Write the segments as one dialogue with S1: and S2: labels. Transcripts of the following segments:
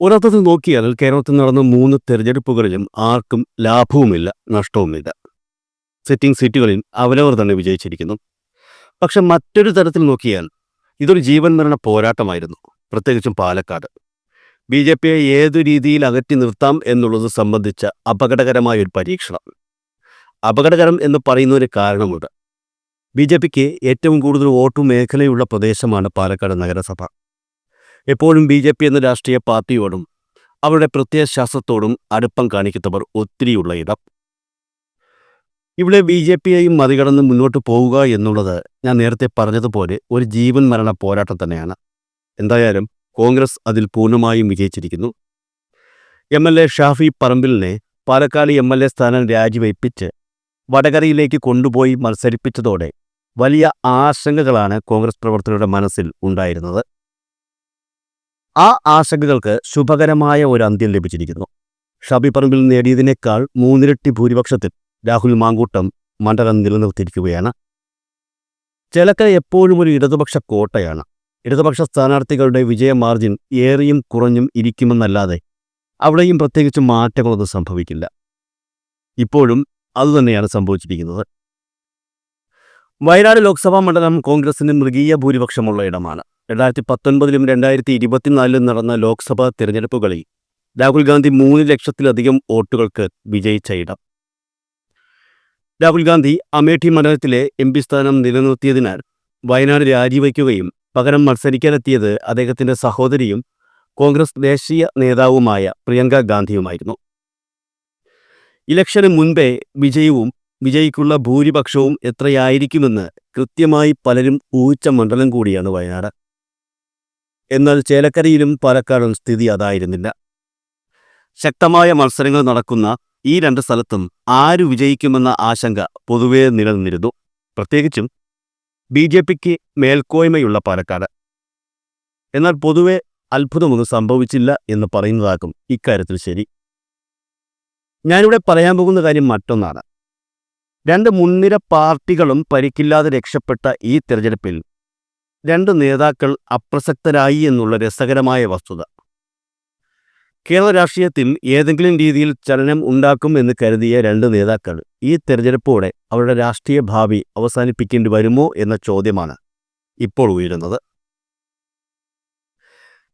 S1: ഒരർത്ഥത്തിൽ നോക്കിയാൽ കേരളത്തിൽ നടന്ന മൂന്ന് തെരഞ്ഞെടുപ്പുകളിലും ആർക്കും ലാഭവുമില്ല നഷ്ടവുമില്ല. സിറ്റിംഗ് സീറ്റുകളിൽ അവരവർ തന്നെ വിജയിച്ചിരിക്കുന്നു. പക്ഷെ മറ്റൊരു തരത്തിൽ നോക്കിയാൽ ഇതൊരു ജീവൻ മരണ പോരാട്ടമായിരുന്നു പ്രത്യേകിച്ചും പാലക്കാട്. ബി ജെ പിയെ ഏതു രീതിയിൽ അകറ്റി നിർത്താം എന്നുള്ളത് സംബന്ധിച്ച അപകടകരമായ ഒരു പരീക്ഷണം. അപകടകരം എന്ന് പറയുന്നതിന് കാരണമുണ്ട്. ബി ജെ പിക്ക് ഏറ്റവും കൂടുതൽ വോട്ടു മേഖലയുള്ള പ്രദേശമാണ് പാലക്കാട് നഗരസഭ. എപ്പോഴും ബി ജെ പി എന്ന രാഷ്ട്രീയ പാർട്ടിയോടും അവരുടെ പ്രത്യയശാസ്ത്രത്തോടും അടുപ്പം കാണിക്കുന്നവർ ഒത്തിരിയുള്ള ഇടം. ഇവിടെ ബി ജെ പിയെയും മറികടന്ന് മുന്നോട്ട് പോവുക എന്നുള്ളത് ഞാൻ നേരത്തെ പറഞ്ഞതുപോലെ ഒരു ജീവൻ മരണ പോരാട്ടം തന്നെയാണ്. എന്തായാലും കോൺഗ്രസ് അതിൽ പൂർണമായും വിജയിച്ചിരിക്കുന്നു. എം എൽ എ ഷാഫി പറമ്പിലിനെ പാലക്കാട് എം എൽ എ സ്ഥാനം രാജിവയ്പ്പിച്ച് വടകരയിലേക്ക് കൊണ്ടുപോയി മത്സരിപ്പിച്ചതോടെ വലിയ ആശങ്കകളാണ് കോൺഗ്രസ് പ്രവർത്തകരുടെ മനസ്സിൽ ഉണ്ടായിരുന്നത്. ആ ആശങ്കകൾക്ക് ശുഭകരമായ ഒരു അന്ത്യം ലഭിച്ചിരിക്കുന്നു. ഷബി പറമ്പിൽ നേടിയതിനേക്കാൾ മൂന്നിരട്ടി ഭൂരിപക്ഷത്തിൽ രാഹുൽ മാങ്കൂട്ടം മണ്ഡലം നിലനിർത്തിയിരിക്കുകയാണ്. ചിലക്ക എപ്പോഴും ഒരു ഇടതുപക്ഷ കോട്ടയാണ്. ഇടതുപക്ഷ സ്ഥാനാർത്ഥികളുടെ വിജയ മാർജിൻ ഏറിയും കുറഞ്ഞും ഇരിക്കുമെന്നല്ലാതെ അവിടെയും പ്രത്യേകിച്ച് മാറ്റങ്ങളൊന്നും സംഭവിക്കില്ല. ഇപ്പോഴും അതുതന്നെയാണ് സംഭവിച്ചിരിക്കുന്നത്. വയനാട് ലോക്സഭാ മണ്ഡലം കോൺഗ്രസിന് മൃഗീയ ഭൂരിപക്ഷമുള്ള ഇടമാണ്. രണ്ടായിരത്തി പത്തൊൻപതിലും രണ്ടായിരത്തി ഇരുപത്തിനാലിലും നടന്ന ലോക്സഭാ തിരഞ്ഞെടുപ്പുകളിൽ രാഹുൽ ഗാന്ധി മൂന്ന് ലക്ഷത്തിലധികം വോട്ടുകൾക്ക് വിജയിച്ച ഇടം. രാഹുൽ ഗാന്ധി അമേഠി മണ്ഡലത്തിലെ എം പി സ്ഥാനം നിലനിർത്തിയതിനാൽ വയനാട് രാജിവയ്ക്കുകയും പകരം മത്സരിക്കാനെത്തിയത് അദ്ദേഹത്തിന്റെ സഹോദരിയും കോൺഗ്രസ് ദേശീയ നേതാവുമായ പ്രിയങ്ക ഗാന്ധിയുമായിരുന്നു. ഇലക്ഷന് മുൻപേ വിജയവും വിജയിക്കുള്ള ഭൂരിപക്ഷവും എത്രയായിരിക്കുമെന്ന് കൃത്യമായി പലരും ഊഹിച്ച മണ്ഡലം കൂടിയാണ് വയനാട്. എന്നാൽ ചേലക്കരയിലും പാലക്കാടും സ്ഥിതി അതായിരുന്നില്ല. ശക്തമായ മത്സരങ്ങൾ നടക്കുന്ന ഈ രണ്ട് സ്ഥലത്തും ആര് വിജയിക്കുമെന്ന ആശങ്ക പൊതുവേ നിലനിന്നിരുന്നു. പ്രത്യേകിച്ചും ബി ജെ പിക്ക് മേൽക്കോയ്മയുള്ള പാലക്കാട്. എന്നാൽ പൊതുവെ അത്ഭുതമൊന്നും സംഭവിച്ചില്ല എന്ന് പറയുന്നതാകും ഇക്കാര്യത്തിൽ ശരി. ഞാനിവിടെ പറയാൻ പോകുന്ന കാര്യം മറ്റൊന്നാണ്. രണ്ട് മുൻനിര പാർട്ടികളും പരിക്കില്ലാതെ രക്ഷപ്പെട്ട ഈ തെരഞ്ഞെടുപ്പിൽ രണ്ട് നേതാക്കൾ അപ്രസക്തരായി എന്നുള്ള രസകരമായ വസ്തുത. കേരള രാഷ്ട്രീയത്തിൽ ഏതെങ്കിലും രീതിയിൽ ചലനം ഉണ്ടാക്കും എന്ന് കരുതിയ രണ്ട് നേതാക്കൾ ഈ തെരഞ്ഞെടുപ്പോടെ അവരുടെ രാഷ്ട്രീയ ഭാവി അവസാനിപ്പിക്കേണ്ടി വരുമോ എന്ന ചോദ്യമാണ് ഇപ്പോൾ ഉയരുന്നത്.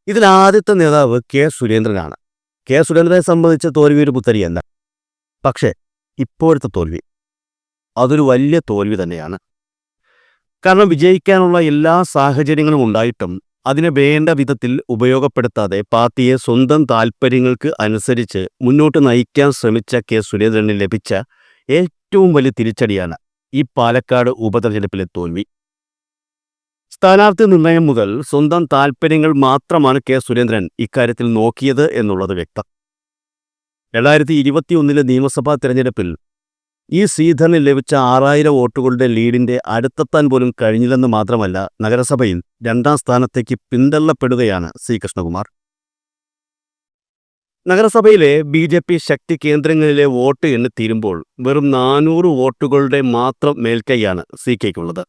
S1: ഇതിൽ ആദ്യത്തെ നേതാവ് കെ സുരേന്ദ്രനാണ്. കെ സുരേന്ദ്രനെ സംബന്ധിച്ച തോൽവി ഒരു പുത്തരിയല്ല. പക്ഷേ ഇപ്പോഴത്തെ തോൽവി അതൊരു വലിയ തോൽവി തന്നെയാണ്. കാരണം വിജയിക്കാനുള്ള എല്ലാ സാഹചര്യങ്ങളും ഉണ്ടായിട്ടും അതിനെ വേണ്ട വിധത്തിൽ ഉപയോഗപ്പെടുത്താതെ പാർട്ടിയെ സ്വന്തം താൽപ്പര്യങ്ങൾക്ക് അനുസരിച്ച് മുന്നോട്ട് നയിക്കാൻ ശ്രമിച്ച കെ സുരേന്ദ്രന് ലഭിച്ച ഏറ്റവും വലിയ തിരിച്ചടിയാണ് ഈ പാലക്കാട് ഉപതെരഞ്ഞെടുപ്പിലെ തോൽവി. സ്ഥാനാർത്ഥി നിർണയം മുതൽ സ്വന്തം താൽപ്പര്യങ്ങൾ മാത്രമാണ് കെ സുരേന്ദ്രൻ ഇക്കാര്യത്തിൽ നോക്കിയത് എന്നുള്ളത് വ്യക്തം. രണ്ടായിരത്തി ഇരുപത്തിയൊന്നിലെ നിയമസഭാ തെരഞ്ഞെടുപ്പിൽ ഈ ശ്രീധരന് ലഭിച്ച ആറായിരം വോട്ടുകളുടെ ലീഡിന്റെ അടുത്തെത്താൻ പോലും കഴിഞ്ഞില്ലെന്ന് മാത്രമല്ല നഗരസഭയിൽ രണ്ടാം സ്ഥാനത്തേക്ക് പിന്തള്ളപ്പെടുകയാണ് സി. കൃഷ്ണകുമാർ. നഗരസഭയിലെ ബി. ജെ. പി ശക്തി കേന്ദ്രങ്ങളിലെ വോട്ട് എന്ന് തീരുമ്പോൾ വെറും നാനൂറ് വോട്ടുകളുടെ മാത്രം മേൽക്കൈയാണ് സി. കെക്കുള്ളത്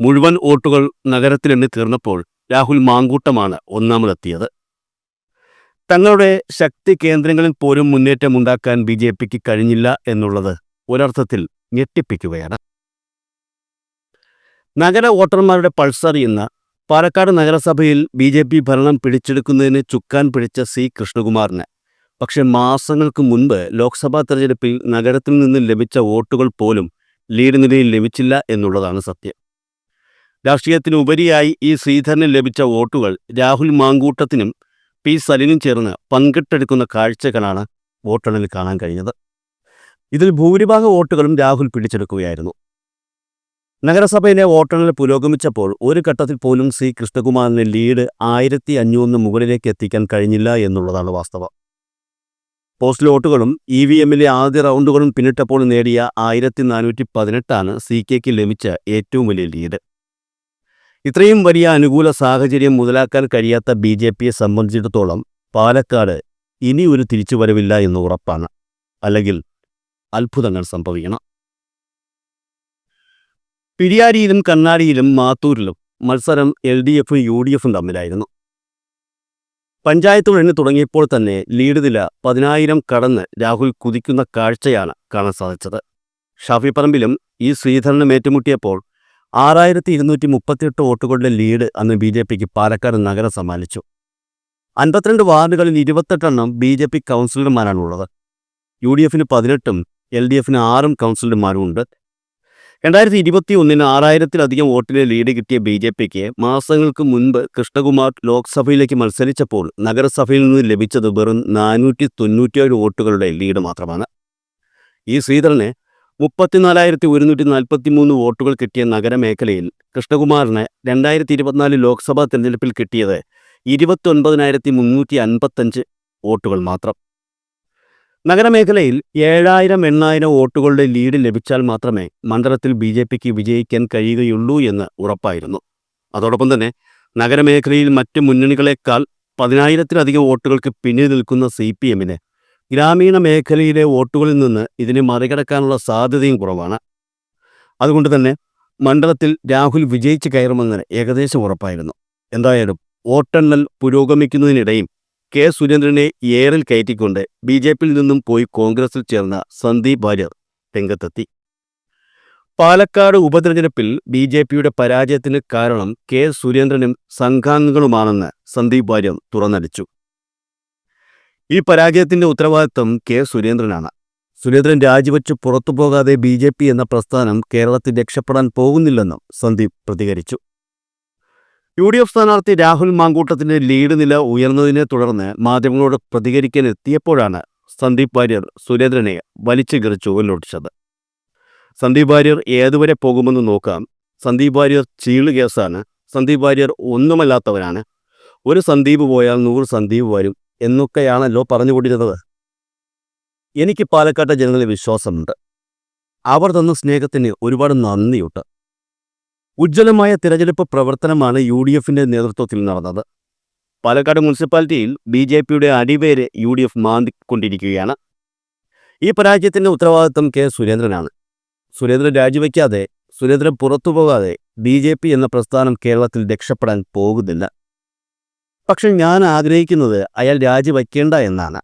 S1: മുഴുവൻ വോട്ടുകൾ നഗരത്തിലെണ്ണി തീർന്നപ്പോൾ രാഹുൽ മാങ്കൂട്ടമാണ് ഒന്നാമതെത്തിയത്. തങ്ങളുടെ ശക്തി കേന്ദ്രങ്ങളിൽ പോലും മുന്നേറ്റമുണ്ടാക്കാൻ ബി ജെ പിക്ക് കഴിഞ്ഞില്ല എന്നുള്ളത് ഒരർത്ഥത്തിൽ ഞെട്ടിപ്പിക്കുകയാണ്. നഗര വോട്ടർമാരുടെ എന്ന പാലക്കാട് നഗരസഭയിൽ ബി ജെ പി ഭരണം പിടിച്ചെടുക്കുന്നതിന് ചുക്കാൻ പിടിച്ച സി കൃഷ്ണകുമാറിന് പക്ഷേ മാസങ്ങൾക്ക് മുൻപ് ലോക്സഭാ തെരഞ്ഞെടുപ്പിൽ നഗരത്തിൽ നിന്ന് ലഭിച്ച വോട്ടുകൾ പോലും ലീഡ് നിലയിൽ ലഭിച്ചില്ല എന്നുള്ളതാണ് സത്യം. രാഷ്ട്രീയത്തിനുപരിയായി ഈ ശ്രീധരന് ലഭിച്ച വോട്ടുകൾ രാഹുൽ മാങ്കൂട്ടത്തിനും പി സലിനും ചേർന്ന് പങ്കിട്ടെടുക്കുന്ന കാഴ്ചകളാണ് വോട്ടെണ്ണലിൽ കാണാൻ കഴിഞ്ഞത്. ഇതിൽ ഭൂരിഭാഗം വോട്ടുകളും രാഹുൽ പിടിച്ചെടുക്കുകയായിരുന്നു. നഗരസഭയിലെ വോട്ടെണ്ണൽ പുരോഗമിച്ചപ്പോൾ ഒരു ഘട്ടത്തിൽ പോലും സി കൃഷ്ണകുമാറിന് ലീഡ് ആയിരത്തി അഞ്ഞൂറിന് മുകളിലേക്ക് എത്തിക്കാൻ കഴിഞ്ഞില്ല എന്നുള്ളതാണ് വാസ്തവം. പോസ്റ്റൽ വോട്ടുകളും ഇ വി എമ്മിലെ ആദ്യ റൗണ്ടുകളും പിന്നിട്ടപ്പോൾ നേടിയ ആയിരത്തി നാനൂറ്റി പതിനെട്ടാണ് സി കെക്ക് ലഭിച്ച ഏറ്റവും വലിയ ലീഡ്. ഇത്രയും വലിയ അനുകൂല സാഹചര്യം മുതലാക്കാൻ കഴിയാത്ത ബി ജെ പിയെ സംബന്ധിച്ചിടത്തോളം പാലക്കാട് ഇനി ഒരു തിരിച്ചുവരവില്ല എന്ന് ഉറപ്പാണ്. അല്ലെങ്കിൽ അത്ഭുതങ്ങൾ സംഭവിക്കണം. പിരിയാരിയിലും കണ്ണാടിയിലും മാത്തൂരിലും മത്സരം എൽ ഡി എഫും യു ഡി എഫും തമ്മിലായിരുന്നു. പഞ്ചായത്ത് എണ്ണി തുടങ്ങിയപ്പോൾ തന്നെ ലീഡ് നില പതിനായിരം കടന്ന് രാഹുൽ കുതിക്കുന്ന കാഴ്ചയാണ് കാണാൻ സാധിച്ചത്. ഷാഫി പറമ്പിലും ഈ ശ്രീധരനും ഏറ്റുമുട്ടിയപ്പോൾ ആറായിരത്തി ഇരുന്നൂറ്റി മുപ്പത്തിയെട്ട് വോട്ടുകളുടെ ലീഡ് അന്ന് ബി ജെ പിക്ക് പാലക്കാട് നഗരം സമ്മാനിച്ചു. അൻപത്തിരണ്ട് വാർഡുകളിൽ ഇരുപത്തെട്ടെണ്ണം ബി ജെ പി കൗൺസിലർമാരാണുള്ളത്. യു ഡി എഫിന് പതിനെട്ടും എൽ ഡി എഫിന് ആറും കൗൺസിലർമാരും ഉണ്ട് രണ്ടായിരത്തി ഇരുപത്തി ഒന്നിന് ആറായിരത്തിലധികം വോട്ടിലെ ലീഡ് കിട്ടിയ ബി ജെ പിക്ക് മാസങ്ങൾക്ക് മുൻപ് കൃഷ്ണകുമാർ ലോക്സഭയിലേക്ക് മത്സരിച്ചപ്പോൾ നഗരസഭയിൽ നിന്ന് ലഭിച്ചത് വെറും നാനൂറ്റി തൊണ്ണൂറ്റിയേഴ് വോട്ടുകളുടെ ലീഡ് മാത്രമാണ്. ഈ ശ്രീധരന് മുപ്പത്തിനാലായിരത്തി ഒരുന്നൂറ്റി നാൽപ്പത്തി മൂന്ന് വോട്ടുകൾ കിട്ടിയ നഗരമേഖലയിൽ കൃഷ്ണകുമാറിന് രണ്ടായിരത്തി ഇരുപത്തിനാല് ലോക്സഭാ തെരഞ്ഞെടുപ്പിൽ കിട്ടിയത് ഇരുപത്തൊൻപതിനായിരത്തി മുന്നൂറ്റി അൻപത്തഞ്ച് വോട്ടുകൾ മാത്രം. നഗരമേഖലയിൽ ഏഴായിരം എണ്ണായിരം വോട്ടുകളുടെ ലീഡ് ലഭിച്ചാൽ മാത്രമേ മണ്ഡലത്തിൽ ബി ജെ പിക്ക് വിജയിക്കാൻ കഴിയുകയുള്ളൂ എന്ന് ഉറപ്പായിരുന്നു. അതോടൊപ്പം തന്നെ നഗരമേഖലയിൽ മറ്റ് മുന്നണികളെക്കാൾ പതിനായിരത്തിലധികം വോട്ടുകൾക്ക് പിന്നിൽ നിൽക്കുന്ന സി പി എമ്മിന് ഗ്രാമീണ മേഖലയിലെ വോട്ടുകളിൽ നിന്ന് ഇതിനെ മറികടക്കാനുള്ള സാധ്യതയും കുറവാണ്. അതുകൊണ്ട് തന്നെ മണ്ഡലത്തിൽ രാഹുൽ വിജയിച്ച് കയറുമെന്ന് ഏകദേശം ഉറപ്പായിരുന്നു. എന്തായാലും വോട്ടെണ്ണൽ പുരോഗമിക്കുന്നതിനിടയും കെ സുരേന്ദ്രനെ ഏറിൽ കയറ്റിക്കൊണ്ട് ബി ജെ പിയിൽ നിന്നും പോയി കോൺഗ്രസിൽ ചേർന്ന സന്ദീപ് വാര്യർ രംഗത്തെത്തി. പാലക്കാട് ഉപതെരഞ്ഞെടുപ്പിൽ ബി ജെ പിയുടെ പരാജയത്തിന് കാരണം കെ സുരേന്ദ്രനും സംഘാംഗങ്ങളുമാണെന്ന് സന്ദീപ് വാര്യർ തുറന്നടിച്ചു. ഈ പരാജയത്തിന്റെ ഉത്തരവാദിത്വം കെ സുരേന്ദ്രനാണ്. സുരേന്ദ്രൻ രാജിവെച്ച് പുറത്തു പോകാതെ ബി ജെ പി എന്ന പ്രസ്ഥാനം കേരളത്തിൽ രക്ഷപ്പെടാൻ പോകുന്നില്ലെന്നും സന്ദീപ് പ്രതികരിച്ചു. യു ഡി എഫ് സ്ഥാനാർത്ഥി രാഹുൽ മാങ്കൂട്ടത്തിന്റെ ലീഡ് നില ഉയർന്നതിനെ തുടർന്ന് മാധ്യമങ്ങളോട് പ്രതികരിക്കാൻ എത്തിയപ്പോഴാണ് സന്ദീപ് വാര്യർ സുരേന്ദ്രനെ വലിച്ചു കിറിച്ചു ഉയർന്നൊട്ടിച്ചത് സന്ദീപ് വാര്യർ ഏതുവരെ പോകുമെന്ന് നോക്കാം. സന്ദീപ് വാര്യർ ചീൾ കേസാണ്. സന്ദീപ് വാര്യർ ഒന്നുമല്ലാത്തവനാണ്. ഒരു സന്ദീപ് പോയാൽ നൂറ് സന്ദീപ് വരും. എന്നൊക്കെയാണല്ലോ പറഞ്ഞുകൊണ്ടിരുന്നത്. എനിക്ക് പാലക്കാട്ടെ ജനങ്ങളിൽ വിശ്വാസമുണ്ട്. അവർ തന്ന സ്നേഹത്തിന് ഒരുപാട് നന്ദിയുണ്ട്. ഉജ്ജ്വലമായ തിരഞ്ഞെടുപ്പ് പ്രവർത്തനമാണ് യു ഡി എഫിന്റെ നേതൃത്വത്തിൽ നടന്നത്. പാലക്കാട് മുനിസിപ്പാലിറ്റിയിൽ ബി ജെ പിയുടെ അടിവേര് യു ഡി എഫ് മാന്തിക്കൊണ്ടിരിക്കുകയാണ്. ഈ പരാജയത്തിന്റെ ഉത്തരവാദിത്വം കെ സുരേന്ദ്രനാണ്. സുരേന്ദ്രൻ രാജിവെക്കാതെ സുരേന്ദ്രൻ പുറത്തുപോകാതെ ബി ജെ പി എന്ന പ്രസ്ഥാനം കേരളത്തിൽ രക്ഷപ്പെടാൻ പോകുന്നില്ല. പക്ഷെ ഞാൻ ആഗ്രഹിക്കുന്നത് അയാൾ രാജിവയ്ക്കേണ്ട എന്നാണ്.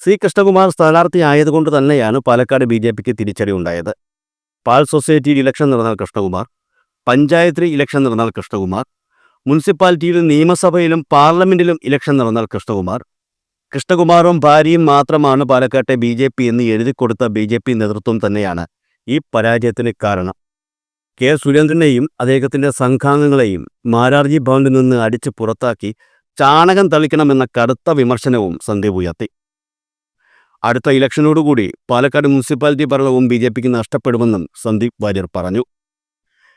S1: സി. കൃഷ്ണകുമാർ സ്ഥാനാർത്ഥി ആയതുകൊണ്ട് തന്നെയാണ് പാലക്കാട് ബി ജെ പിക്ക് തിരിച്ചടി ഉണ്ടായത്. പാൽ സൊസൈറ്റിയിൽ ഇലക്ഷൻ നടന്നാൽ കൃഷ്ണകുമാർ പഞ്ചായത്തിൽ ഇലക്ഷൻ നടന്നാൽ കൃഷ്ണകുമാർ മുനിസിപ്പാലിറ്റിയിലും നിയമസഭയിലും പാർലമെന്റിലും ഇലക്ഷൻ നടന്നാൽ കൃഷ്ണകുമാർ. കൃഷ്ണകുമാറും ഭാര്യയും മാത്രമാണ് പാലക്കാട്ടെ ബി ജെ പി എന്ന് എഴുതി കൊടുത്ത ബി ജെ പി നേതൃത്വം തന്നെയാണ് ഈ പരാജയത്തിന് കാരണം. കെ. സുരേന്ദ്രനെയും അദ്ദേഹത്തിന്റെ സംഘാംഗങ്ങളെയും മാരാർജി ഭവനിൽ നിന്ന് അടിച്ചു പുറത്താക്കി ചാണകം തളിക്കണമെന്ന കടുത്ത വിമർശനവും സന്ദീപ് ഉയർത്തി. അടുത്ത ഇലക്ഷനോടുകൂടി പാലക്കാട് മുനിസിപ്പാലിറ്റി ഭരണവും ബി ജെ പിക്ക് നഷ്ടപ്പെടുമെന്നും സന്ദീപ് വാര്യർ പറഞ്ഞു.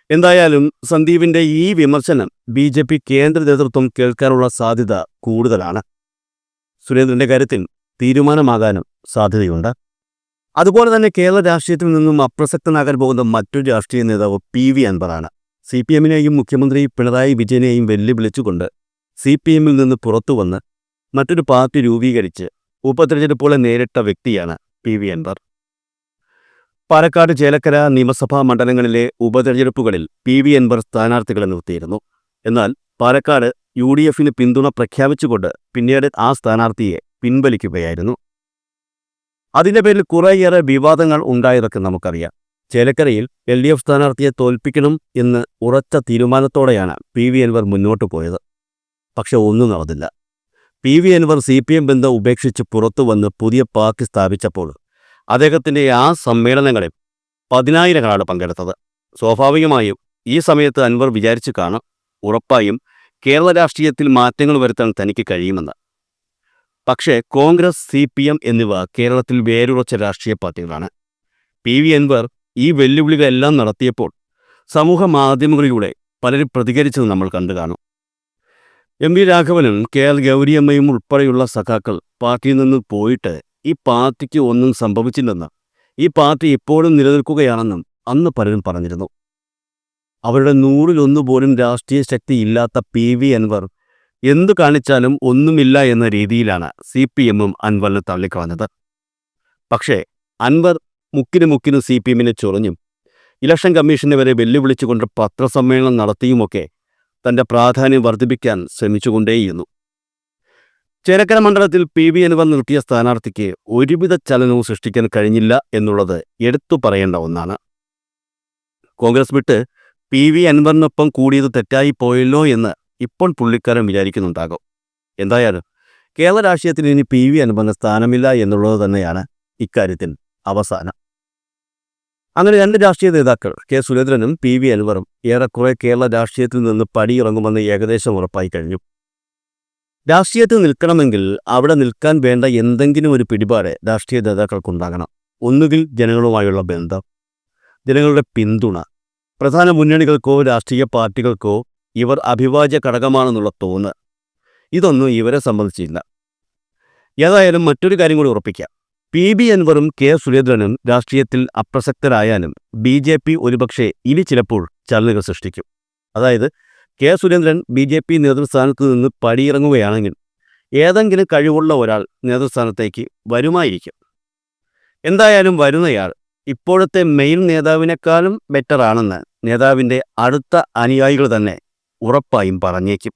S1: എന്തായാലും സന്ദീപിന്റെ ഈ വിമർശനം ബി ജെ പി കേന്ദ്ര നേതൃത്വം കേൾക്കാനുള്ള സാധ്യത കൂടുതലാണ്. സുരേന്ദ്രന്റെ കാര്യത്തിൽ തീരുമാനമാകാനും സാധ്യതയുണ്ട്. അതുപോലെ തന്നെ കേരള രാഷ്ട്രീയത്തിൽ നിന്നും അപ്രസക്തനാകാൻ പോകുന്ന മറ്റൊരു രാഷ്ട്രീയ നേതാവ് പി വി അൻവറാണ്. സി പി എമ്മിനെയും മുഖ്യമന്ത്രി പിണറായി വിജയനെയും വെല്ലുവിളിച്ചുകൊണ്ട് സി പി എമ്മിൽ നിന്ന് പുറത്തു വന്ന് മറ്റൊരു പാർട്ടി രൂപീകരിച്ച് ഉപതെരഞ്ഞെടുപ്പുകളെ നേരിട്ട വ്യക്തിയാണ് പി വി അൻവർ. പാലക്കാട് ചേലക്കര നിയമസഭാ മണ്ഡലങ്ങളിലെ ഉപതെരഞ്ഞെടുപ്പുകളിൽ പി വി അൻവർ സ്ഥാനാർത്ഥികളെ നിർത്തിയിരുന്നു. എന്നാൽ പാലക്കാട് യു ഡി എഫിന് പിന്തുണ പ്രഖ്യാപിച്ചുകൊണ്ട് പിന്നീട് ആ സ്ഥാനാർത്ഥിയെ പിൻവലിക്കുകയായിരുന്നു. അതിന്റെ പേരിൽ കുറേയേറെ വിവാദങ്ങൾ ഉണ്ടായതൊക്കെ നമുക്കറിയാം. ചേലക്കരയിൽ എൽ ഡി എഫ് സ്ഥാനാർത്ഥിയെ തോൽപ്പിക്കണം എന്ന് ഉറച്ച തീരുമാനത്തോടെയാണ് പി വി അൻവർ മുന്നോട്ട് പോയത്. പക്ഷെ ഒന്നും നടന്നില്ല. P V Anvar C P M ബന്ധം ഉപേക്ഷിച്ച് പുറത്തു വന്ന് പുതിയ പാർട്ടി സ്ഥാപിച്ചപ്പോൾ അദ്ദേഹത്തിന്റെ ആ സമ്മേളനങ്ങളിൽ പതിനായിരങ്ങളാണ് പങ്കെടുത്തത്. സ്വാഭാവികമായും ഈ സമയത്ത് അൻവർ വിചാരിച്ചു കാണും ഉറപ്പായും കേരള രാഷ്ട്രീയത്തിൽ മാറ്റങ്ങൾ വരുത്താൻ തനിക്ക് കഴിയുമെന്ന്. പക്ഷേ കോൺഗ്രസ് സി പി എം എന്നിവ കേരളത്തിൽ വേരുറച്ച രാഷ്ട്രീയ പാർട്ടികളാണ്. പി വി എൻവർ ഈ വെല്ലുവിളികളെല്ലാം നടത്തിയപ്പോൾ സമൂഹ മാധ്യമങ്ങളിലൂടെ പലരും പ്രതികരിച്ചത് നമ്മൾ കണ്ടു കാണും. എം വി രാഘവനും കെ എൽ ഗൗരിയമ്മയും ഉൾപ്പെടെയുള്ള സഖാക്കൾ പാർട്ടിയിൽ നിന്ന് പോയിട്ട് ഈ പാർട്ടിക്ക് ഒന്നും സംഭവിച്ചില്ലെന്ന് ഈ പാർട്ടി ഇപ്പോഴും നിലനിൽക്കുകയാണെന്നും അന്ന് പലരും പറഞ്ഞിരുന്നു. അവരുടെ നൂറിലൊന്നു പോലും രാഷ്ട്രീയ ശക്തി ഇല്ലാത്ത പി വി അൻവർ എന്തു കാണിച്ചാലും ഒന്നുമില്ല എന്ന രീതിയിലാണ് സി പി എമ്മും അൻവറിന് തള്ളിക്കളഞ്ഞത് പക്ഷേ അൻവർ മുക്കിന് മുക്കിന് സി പി എമ്മിനെ ചൊറിഞ്ഞും ഇലക്ഷൻ കമ്മീഷനെ വരെ വെല്ലുവിളിച്ചുകൊണ്ട് പത്രസമ്മേളനം നടത്തിയുമൊക്കെ തന്റെ പ്രാധാന്യം വർദ്ധിപ്പിക്കാൻ ശ്രമിച്ചുകൊണ്ടേയിരുന്നു. ചേരക്കര മണ്ഡലത്തിൽ പി വി അൻവർ നിർത്തിയ സ്ഥാനാർത്ഥിക്ക് ഒരുവിധ ചലനവും സൃഷ്ടിക്കാൻ കഴിഞ്ഞില്ല എന്നുള്ളത് എടുത്തു പറയേണ്ട ഒന്നാണ്. കോൺഗ്രസ് വിട്ട് പി വി അൻവറിനൊപ്പം കൂടിയത് തെറ്റായി പോയല്ലോ എന്ന് ഇപ്പോൾ പുള്ളിക്കാരൻ വിചാരിക്കുന്നുണ്ടാകും. എന്തായാലും കേരള രാഷ്ട്രീയത്തിൽ ഇനി പി വി അനുബന്ധ സ്ഥാനമില്ല എന്നുള്ളത് തന്നെയാണ് ഇക്കാര്യത്തിൽ അവസാനം. അങ്ങനെ രണ്ട് രാഷ്ട്രീയ നേതാക്കൾ കെ സുരേന്ദ്രനും പി വി അൻവറും ഏറെക്കുറെ കേരള രാഷ്ട്രീയത്തിൽ നിന്ന് പടിയിറങ്ങുമെന്ന് ഏകദേശം ഉറപ്പായി കഴിഞ്ഞു. രാഷ്ട്രീയത്തിൽ നിൽക്കണമെങ്കിൽ അവിടെ നിൽക്കാൻ വേണ്ട എന്തെങ്കിലും ഒരു പിടിപാട് രാഷ്ട്രീയ നേതാക്കൾക്കുണ്ടാകണം. ഒന്നുകിൽ ജനങ്ങളുമായുള്ള ബന്ധം ജനങ്ങളുടെ പിന്തുണ പ്രധാന മുന്നണികൾക്കോ രാഷ്ട്രീയ പാർട്ടികൾക്കോ ഇവർ അഭിവാജ്യ ഘടകമാണെന്നുള്ള തോന്ന് ഇതൊന്നും ഇവരെ സംബന്ധിച്ചില്ല. ഏതായാലും മറ്റൊരു കാര്യം കൂടി ഉറപ്പിക്കാം. പി ബി അൻവറും കെ സുരേന്ദ്രനും രാഷ്ട്രീയത്തിൽ അപ്രസക്തരായാലും ബി ജെ പി ഒരുപക്ഷെ ഇനി ചിലപ്പോൾ ചലനുകൾ സൃഷ്ടിക്കും. അതായത് K Surendran B J P നേതൃസ്ഥാനത്ത് നിന്ന് പടിയിറങ്ങുകയാണെങ്കിൽ ഏതെങ്കിലും കഴിവുള്ള ഒരാൾ നേതൃസ്ഥാനത്തേക്ക് വരുമായിരിക്കും. എന്തായാലും വരുന്നയാൾ ഇപ്പോഴത്തെ മെയിൻ നേതാവിനേക്കാളും ബെറ്ററാണെന്ന് നേതാവിന്റെ അടുത്ത അനുയായികൾ തന്നെ ഉറപ്പായും പറഞ്ഞേക്കും